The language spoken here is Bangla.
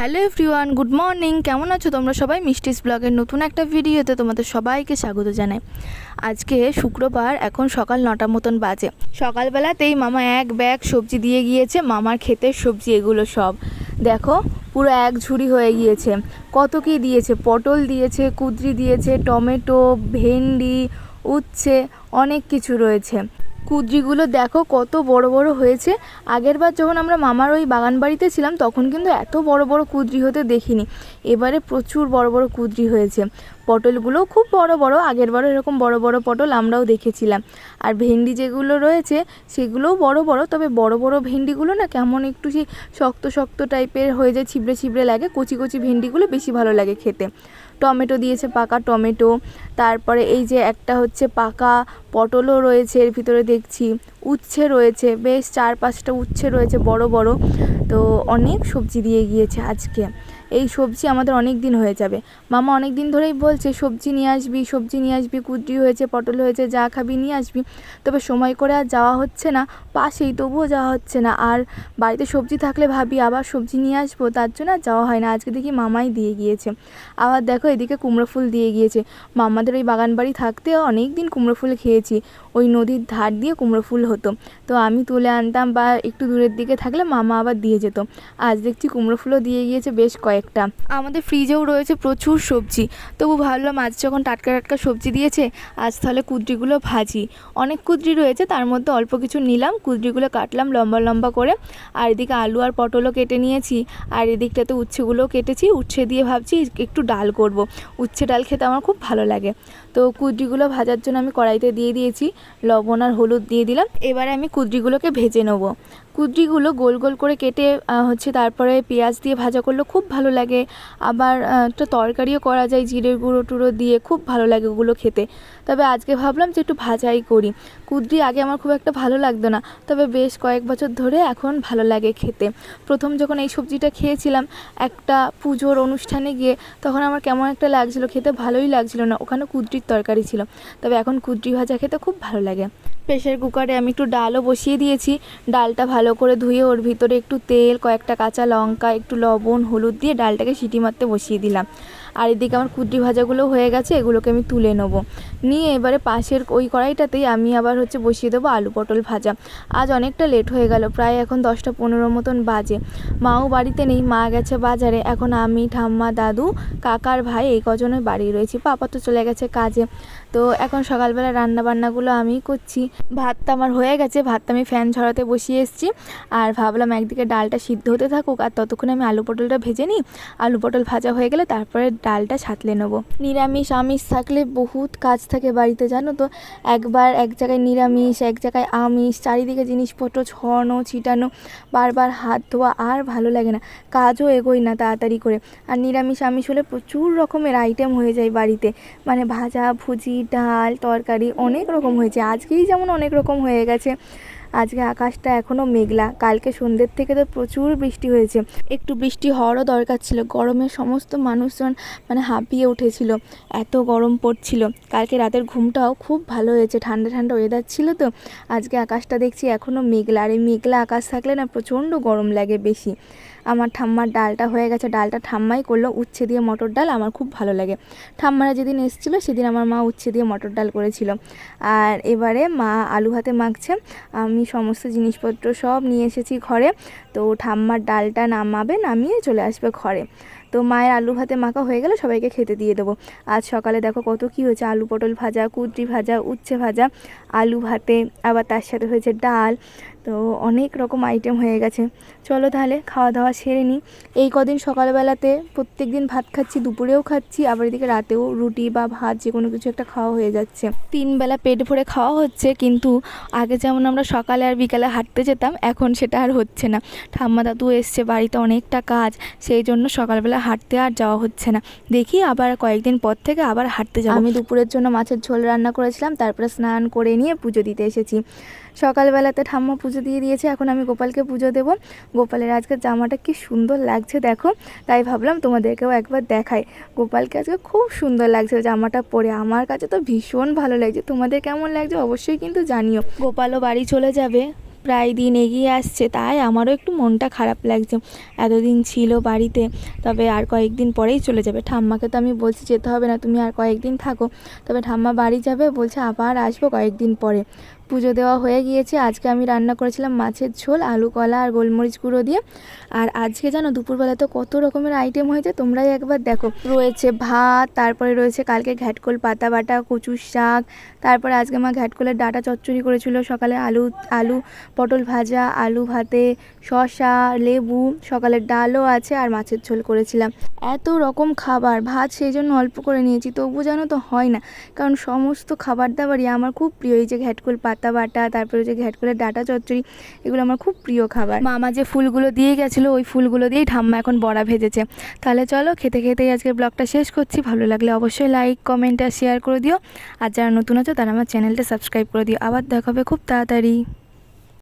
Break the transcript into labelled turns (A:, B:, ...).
A: Hello everyone, good morning. কেমন আছো তোমরা সবাই? মিষ্টিস ব্লগের নতুন একটা ভিডিওতে তোমাদের সবাইকে স্বাগত জানাই। আজকে শুক্রবার, এখন সকাল নটা মতন বাজে। সকালবেলাতেই মামা এক ব্যাগ সবজি দিয়ে গিয়েছে, মামার ক্ষেতের সবজি এগুলো সব। দেখো, পুরো এক ঝুড়ি হয়ে গিয়েছে। কত কী দিয়েছে? পটল দিয়েছে, কুদরি দিয়েছে, টমেটো, ভেন্ডি, উচ্ছে, অনেক কিছু রয়েছে। কুদ্রিগুলো দেখো কত বড় বড় হয়েছে। আগেরবার যখন আমরা মামার ওই বাগান বাড়িতে ছিলাম, তখন কিন্তু এত বড় বড় কুদ্রি হতে দেখিনি। এবারে প্রচুর বড় বড় কুদ্রি হয়েছে। পটলগুলোও খুব বড় বড় আগেরবারও এরকম বড় বড় পটল আমরাও দেখেছিলাম। আর ভেন্ডি যেগুলো রয়েছে, সেগুলোও বড় বড়, তবে বড় বড় ভেন্ডিগুলো না কেমন একটু সেই শক্ত শক্ত টাইপের হয়ে যায়, ছিবড়ে ছিবড়ে লাগে, কচি কচি ভেন্ডিগুলো বেশি ভালো লাগে খেতে। টমেটো দিয়েছে, পাকা টমেটো। তারপরে এই যে একটা হচ্ছে পাকা পটলও রয়েছে, এর ভিতরে দেখছি। উচ্ছে রয়েছে, বেশ চার পাঁচটা উচ্ছে রয়েছে বড় বড়। তো অনেক সবজি দিয়ে গিয়েছে আজকে। এই সবজি আমাদের অনেক দিন হয়ে যাবে। মামা অনেক দিন ধরেই বলছে, সবজি নিয়ে আসবি, সবজি নিয়ে আসবি, কুদ্রি হয়েছে, পটল হয়েছে, যা খাবি নিয়ে আসবি। তবে সময় করে আর যাওয়া হচ্ছে না, পাশেই তবুও যাওয়া হচ্ছে না। আর বাড়িতে সবজি থাকলে ভাবি আবার সবজি নিয়ে আসব, তার জন্য আর যাওয়া হয় না। আজকে দেখি মামাই দিয়ে গিয়েছে। আবার দেখো এদিকে কুমড়ো ফুল দিয়ে গিয়েছে। মামাদের ওই বাগান বাড়ি থাকতে অনেক দিন কুমড়ো ফুল খেয়েছি। ওই নদীর ধার দিয়ে কুমড়ো ফুল হতো। তো আমি তুলে আনতাম বা একটু দূরের দিকে থাকলে মামা আবার দিয়ে যেত। আজ দেখছি কুমড়ো ফুলও দিয়ে গিয়েছে বেশ কয়েকটা। আমাদের ফ্রিজেও রয়েছে প্রচুর সবজি। তবু ভাবলাম আজ যখন টাটকা টাটকা সবজি দিয়েছে, আজ তাহলে কুদ্রিগুলো ভাজি। অনেক কুদ্রি রয়েছে, তার মধ্যে অল্প কিছু নিলাম, কুদ্রিগুলো কাটলাম লম্বা লম্বা করে। আর এদিকে আলু আর পটলও কেটে নিয়েছি। আর এদিকটাতে উচ্ছেগুলোও কেটেছি। উচ্ছে দিয়ে ভাবছি একটু ডাল করব। উচ্ছে ডাল খেতে আমার খুব ভালো লাগে। তো কুদ্রিগুলো ভাজার জন্য আমি কড়াইতে দিয়ে দিয়েছি, লবণ আর হলুদ দিয়ে দিলাম। এবারে আমি কুদ্রিগুলোকে ভেজে নেব। কুদ্রিগুলো গোল গোল করে কেটে হচ্ছে তারপরে পেঁয়াজ দিয়ে ভাজা করলে, খুব ভালো লাগে। আবার একটা তরকারিও করা যায় জিরের গুঁড়ো টুড়ো দিয়ে, খুব ভালো লাগে ওগুলো খেতে। তবে আজকে ভাবলাম যে একটু ভাজাই করি। কুদ্রি আগে আমার খুব একটা ভালো লাগতো না, তবে বেশ কয়েক বছর ধরে এখন ভালো লাগে খেতে। প্রথম যখন এই সবজিটা খেয়েছিলাম, একটা পুজোর অনুষ্ঠানে গিয়ে তখন আমার কেমন একটা লাগছিল, খেতে ভালোই লাগছিল না, ওখানে কুদ্রির তরকারি ছিল। তবে এখন কুদ্রি ভাজা খেতে খুব ভালো লাগে। প্রেশার কুকারে আমি একটু ডালও বসিয়ে দিয়েছি। ডালটা ভালো করে ধুয়ে ওর ভিতরে একটু তেল, কয়েকটা কাঁচা লঙ্কা, একটু লবণ, হলুদ দিয়ে ডালটাকে সিটি মারতে বসিয়ে দিলাম। আর এদিকে আমার কুদ্রি ভাজাগুলো হয়ে গেছে, এগুলোকে আমি তুলে নেব। নিয়ে এবারে পাশের ওই কড়াইটাতেই আমি আবার হচ্ছে বসিয়ে দেবো আলু পটল ভাজা। আজ অনেকটা লেট হয়ে গেল, প্রায় এখন দশটা পনেরো মতন বাজে। মাও বাড়িতে নেই, মা গেছে বাজারে। এখন আমি, ঠাম্মা, দাদু কাকার ভাই এই কজনে বাড়ি রয়েছি। পাপা তো চলে গেছে কাজে। তো এখন সকালবেলা রান্না বান্নাগুলো আমিই করছি। ভাতটা আমার হয়ে গেছে, ভাতটা আমি ফ্যান ঝরাতে বসিয়ে এসেছি। আর ভাবলাম একদিকে ডালটা সিদ্ধ হতে থাকুক, আর ততক্ষণে আমি আলু পটলটা ভেজে নিই। আলু পটল ভাজা হয়ে গেলে তারপরে ডালটা ছাতলে নেব। নিরামিষ, আমিষ থাকলে বহুত কাজ থাকে বাড়িতে, জানো তো? একবার এক জায়গায় নিরামিষ, এক জায়গায় আমিষ, চারিদিকে জিনিসপত্র ছড়ানো ছিটানো, বারবার হাত ধোয়া আর ভালো লাগে না। কাজও এগোয় না তাড়াতাড়ি করে। আর নিরামিষ, আমিষ হলে প্রচুর রকমের আইটেম হয়ে যায় বাড়িতে। মানে ভাজা, ভুজি, ডাল, তরকারি অনেক রকম হয়েছে। আজকেই যেমন অনেক রকম হয়ে গেছে। আজকে আকাশটা এখনও মেঘলা। কালকে সন্ধ্যের থেকে তো প্রচুর বৃষ্টি হয়েছে। একটু বৃষ্টি হওয়ারও দরকার ছিল। গরমে সমস্ত মানুষজন মানে হাঁপিয়ে উঠেছিল। এত গরম পড়ছিল। কালকে রাতের ঘুমটাও খুব ভালো হয়েছে। ঠান্ডা ঠান্ডা ওয়েদার ছিল তো। আজকে আকাশটা দেখছি এখনও মেঘলা। আর এই মেঘলা আকাশ থাকলে না প্রচণ্ড গরম লাগে বেশি। আমার ঠাম্মার ডালটা হয়ে গেছে। ডালটা ঠাম্মাই করল উচ্ছে দিয়ে মটর ডাল। আমার খুব ভালো লাগে। ঠাম্মারা যেদিন এসেছিল, সেদিন আমার মা উচ্ছে দিয়ে মটর ডাল করেছিল। আর এবারে মা আলু হাতে মাখছে। আমি সমস্ত জিনিসপত্র সব নিয়ে এসেছি ঘরে। তো ঠাম্মার ডালটা নামাবে নামিয়ে চলে আসবে ঘরে। তো মায়ের আলু ভাতে মাখা হয়ে গেলে সবাইকে খেতে দিয়ে দেবো। আজ সকালে দেখো কত কি হয়েছে, আলু পটল ভাজা, কুদ্রি ভাজা, উচ্ছে ভাজা, আলু ভাতে, আবার তার সাথে হয়েছে ডাল। তো অনেক রকম আইটেম হয়ে গেছে। চলো তাহলে খাওয়া দাওয়া সেরে নিই এই কদিন সকালবেলাতে প্রত্যেক দিন ভাত খাচ্ছি, দুপুরেও খাচ্ছি, আবার এদিকে রাতেও রুটি বা ভাত যে কোনো কিছু একটা খাওয়া হয়ে যাচ্ছে। তিন বেলা পেট ভরে খাওয়া হচ্ছে, কিন্তু আগে যেমন আমরা সকালে আর বিকালে হাঁটতে যেতাম, এখন সেটা আর হচ্ছে না। ঠাম্মা দাদু এসছে, বাড়িতে অনেকটা কাজ, সেই জন্য সকালবেলা হাঁটতে আর যাওয়া হচ্ছে না। দেখি আবার কয়েকদিন পর থেকে আবার হাঁটতে যাব। আমি দুপুরের জন্য মাছের ঝোল রান্না করেছিলাম, তারপরে স্নান করে নিয়ে পুজো দিতে এসেছি। সকালবেলাতে ঠাম্মা পুজো দিয়ে দিয়েছে, এখন আমি গোপালকে পুজো দেবো। গোপালের আজকে জামাটা কি সুন্দর লাগছে, দেখো। তাই ভাবলাম তোমাদেরকেও একবার দেখাই। গোপালকে আজকে খুব সুন্দর লাগছে জামাটা পরে। আমার কাছে তো ভীষণ ভালো লাগছে। তোমাদের কেমন লাগছে অবশ্যই কিন্তু জানিও। গোপালও বাড়ি চলে যাবে। প্রায় দিন এগিয়ে আসছে, তাই আমারও একটু মনটা খারাপ লাগছে। এতদিন ছিল বাড়িতে, তবে আর কয়েকদিন পরেই চলে যাবে। ঠাম্মাকে তো আমি বলছি যেতে হবে না, তুমি আর কয়েকদিন থাকো। তবে ঠাম্মা বাড়ি যাবে, বলছে আবার আসব কয়েকদিন পরে। পুজো দেওয়া হয়ে গিয়েছে। আজকে আমি রান্না করেছিলাম মাছের ঝোল, আলু কলা আর গোলমরিচ গুঁড়ো দিয়ে। আর আজকে জানো দুপুরবেলা তো কত রকমের আইটেম হয়েছে, তোমরাই একবার দেখো। রয়েছে ভাত, তারপরে রয়েছে কালকে ঘ্যাটকোল পাতা বাটা, কচুর শাক, তারপরে আজকে মা ঘ্যাটকোলের ডাটা চচ্চড়ি করেছিল, সকালে আলু আলু, পটল ভাজা, আলু ভাতে, শসা, লেবু সকালের ডালও আছে আর মাছের ঝোল করেছিলাম। এত রকম খাবার, ভাত সেই জন্য অল্প করে নিয়েছি, তবু জানো তো হয় না। কারণ সমস্ত খাবার দাবারই আমার খুব প্রিয়, এই যে ঘ্যাটকোল পাতা বাটা, তারপরে যে ঘ্যাটকোলের ডাটা চচ্চড়ি, এগুলো আমার খুব প্রিয় খাবার। মামা যে ফুলগুলো দিয়ে গেছিল, ওই ফুলগুলো দিয়েই ঠাম্মা এখন বড়া ভেজেছে। তাহলে চলো, খেতে খেতেই আজকের ব্লগটা শেষ করছি। ভালো লাগলে অবশ্যই লাইক কমেন্ট আর শেয়ার করে দিও। আর যারা নতুন আছো, তারা আমার চ্যানেলটা সাবস্ক্রাইব করে দিও। আবার দেখাবে খুব তাড়াতাড়ি।